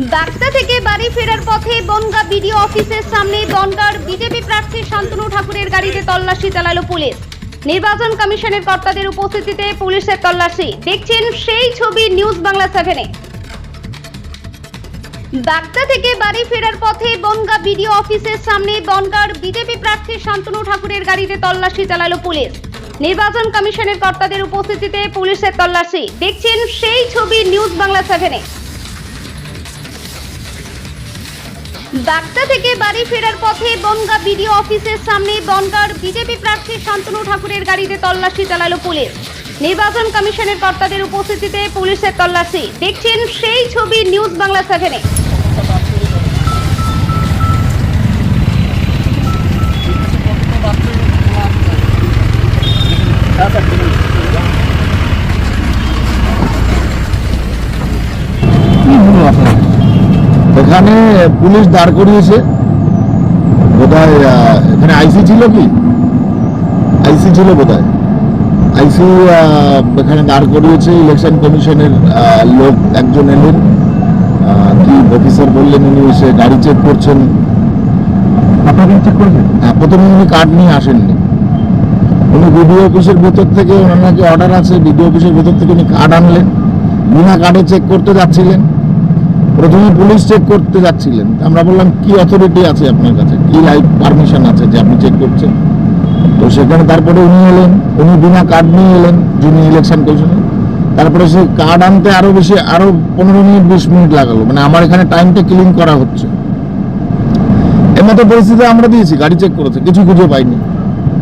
বাগদা থেকে বাড়ি ফেরার পথে বনগা বিডিও অফিসের সামনে বনগার বিজেপি প্রার্থী শান্তনু ঠাকুরের গাড়িতে তল্লাশি চালালো পুলিশ। নির্বাচন কমিশনের কর্তাদের উপস্থিতিতে পুলিশের তল্লাশি। দেখছেন সেই ছবি নিউজ বাংলা সেভেনে বাগদা থেকে বাড়ি ফেরার পথে বনগা বিডিও অফিসের সামনে বনগার বিজেপি প্রার্থী শান্তনু ঠাকুরের গাড়িতে তল্লাশি চালালো পুলিশ। নির্বাচন কমিশনের কর্তাদের উপস্থিতিতে পুলিশের তল্লাশি। দেখছেন সেই ছবি নিউজ বাংলা সেভেনে বাগদা থেকে বাড়ি ফেরার পথে বনগা বিডিও অফিসের সামনে বনগার বিজেপি প্রার্থী শান্তনু ঠাকুরের গাড়িতে তল্লাশি চালালো পুলিশ। নির্বাচন কমিশনের কর্তাদের উপস্থিতিতে পুলিশের তল্লাশি। দেখছেন সেই ছবি নিউজ বাংলা সেভেনে। এখানে পুলিশ দাঁড় করিয়েছে। বোধহয় এখানে আইসি ছিল কি? আইসি ছিল বোধহয়। আইসি এখানে দাঁড় করিয়েছে ইলেকশন কমিশনের লোক একজন এলেন। কি অফিসার বললেন উনি এসে গাড়ি চেক করছেন। আপনাকে চেক করেছেন? হ্যাঁ, প্রথমে উনি কার্ড নিয়ে আসেননি। উনি বিডিও অফিসের ভেতর থেকে ওনার নাকি অর্ডার আছে বিডিও অফিসের ভেতর থেকে উনি কার্ড আনলেন। বিনা কার্ডে চেক করতে যাচ্ছিলেন। প্রথমে পুলিশ চেক করতে যাচ্ছিলেন। আমরা বললাম কি অথরিটি আছে আপনার কাছে? কি লাইফ পারমিশন আছে যে আপনি চেক করছেন? তো সেখানে তারপরে উনি এলেন। উনি বিনা কার্ড নিয়ে এলেন যিনি ইলেকশন কমিশনে তারপরে সেই কার্ড আনতে আরও বেশি আরও পনেরো মিনিট বিশ মিনিট লাগালো। মানে আমার এখানে টাইমটা ক্লিন করা হচ্ছে। এর মতো পরিস্থিতি আমরা দিয়েছি গাড়ি চেক করেছে। কিছু খুঁজে পাইনি।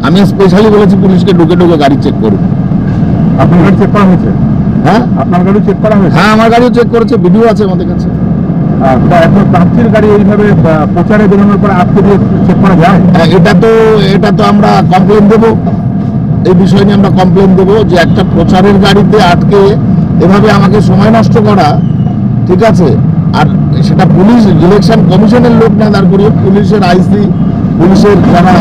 আমি স্পেশালি বলেছি পুলিশকে ঢুকে ঢুকে গাড়ি চেক করুন। আপনার গাড়ি চেক করা হয়েছে? হ্যাঁ? আপনার গাড়ি চেক করা হয়েছে? হ্যাঁ আমার গাড়িও চেক করেছে ভিডিও আছে আমাদের কাছে। এখন প্রার্থীর গাড়ি এইভাবে প্রচারে বেরোনোর পর আজকে দিয়ে চেক করা যায়? হ্যাঁ, এটা তো এটা তো আমরা কমপ্লেন দেব। এই বিষয় নিয়ে আমরা কমপ্লেন দেব যে একটা প্রচারের গাড়িতে আটকে এভাবে আমাকে সময় নষ্ট করা ঠিক আছে? আর সেটা পুলিশ ইলেকশন কমিশনের লোক না দাঁড় করিয়ে পুলিশের আইসি পুলিশের যারা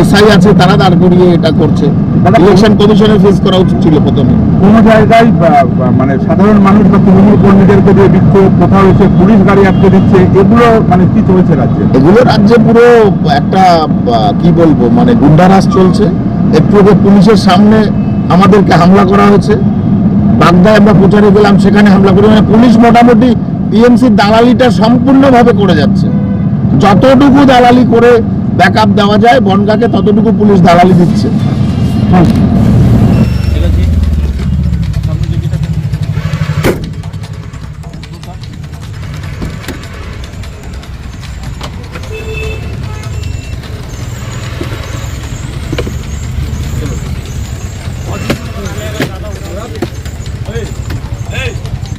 এসআই আছে তারা দাঁড় করিয়ে এটা করছে। ইলেকশন কমিশনের ফেস করা উচিত ছিল প্রথমে। কোনো জায়গায় মানে সাধারণ মানুষ বা তৃণমূল কর্মীদেরকে দিয়ে বিক্ষোভ কোথাও এসে পুলিশ গাড়ি আটকে দিচ্ছে এগুলো মানে কি চলছে রাজ্যে? এগুলো রাজ্যে পুরো একটা কি বলব মানে গুন্ডারাজ চলছে। একটু পুলিশের সামনে আমাদেরকে হামলা করা হয়েছে। বাগদায় আমরা প্রচারে গেলাম সেখানে হামলা করি। মানে পুলিশ মোটামুটি টিএমসির দালালিটা সম্পূর্ণভাবে করে যাচ্ছে। যতটুকু দালালি করে ব্যাকআপ দেওয়া যায় বনগাকে ততটুকু পুলিশ দালালি দিচ্ছে।